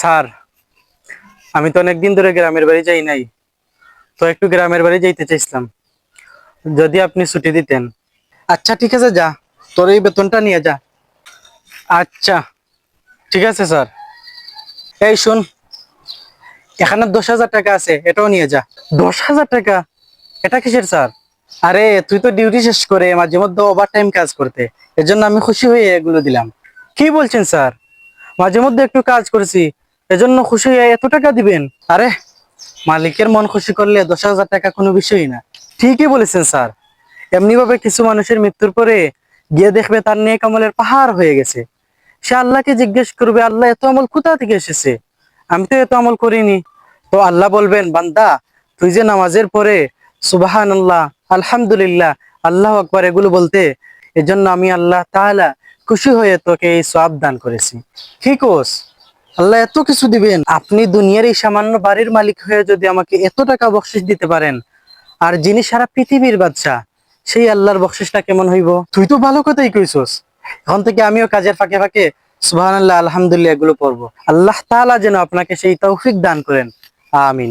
Sir আমি তো অনেকদিন ধরে গ্রামের বাড়ি যাই নাই তো একটু গ্রামের বাড়ি যাইতে চাইছিলাম। যদি আপনি ছুটি দিতেন। আচ্ছা ঠিক আছে যা। তোর এই বেতনটা নিয়ে যা। আচ্ছা ঠিক আছে স্যার। এই শুন এখানে দশ হাজার টাকা আছে এটাও নিয়ে যা। দশ হাজার টাকা? এটা কিসের স্যার? আরে তুই তো ডিউটি শেষ করে মাঝে মধ্যে ওভার টাইম কাজ করতে এজন্য আমি খুশি হয়ে এগুলো দিলাম। কি বলছেন স্যার? মাঝে মধ্যে একটু কাজ করেছি এজন্য খুশি হয়ে এত টাকা দিবেন? আরে, মালিকের মন খুশি করলে দশ হাজার টাকা কোনো বিষয়ই না। ঠিকই বলেছেন স্যার। এমনি ভাবে কিছু মানুষের মৃত্যুর পরে গিয়ে দেখবে তার নিয়ে কামলের পাহাড় হয়ে গেছে। সে আল্লাহকে জিজ্ঞেস করবে, আল্লাহ, এত আমল কোথা থেকে এসেছে? আমি তো এত আমল করিনি। তো আল্লাহ বলবেন, বান্দা, তুই যে নামাজের পরে সুবাহান আল্লাহ আলহামদুলিল্লাহ, আল্লাহ আকবর এগুলো বলতে, এজন্য আমি আল্লাহ তাআলা খুশি হয়ে তোকে এই সব দান করেছি। কি কোস? আল্লাহ এত কিছু দিবেন। আপনি দুনিয়ার এই সামান্য বাড়ির মালিক হয়ে যদি আমাকে এত টাকা বকশিস দিতে পারেন, আর যিনি সারা পৃথিবীর বাচ্চা সেই আল্লাহর বকশিসটা কেমন হইব? তুই তো ভালো কথাই কইছস। এখন থেকে আমিও কাজের ফাঁকে ফাঁকে, সুবহানাল্লাহ, আলহামদুলিল্লাহ, এগুলো পড়ব। আল্লাহ তালা যেন আপনাকে সেই তৌফিক দান করেন। আমিন।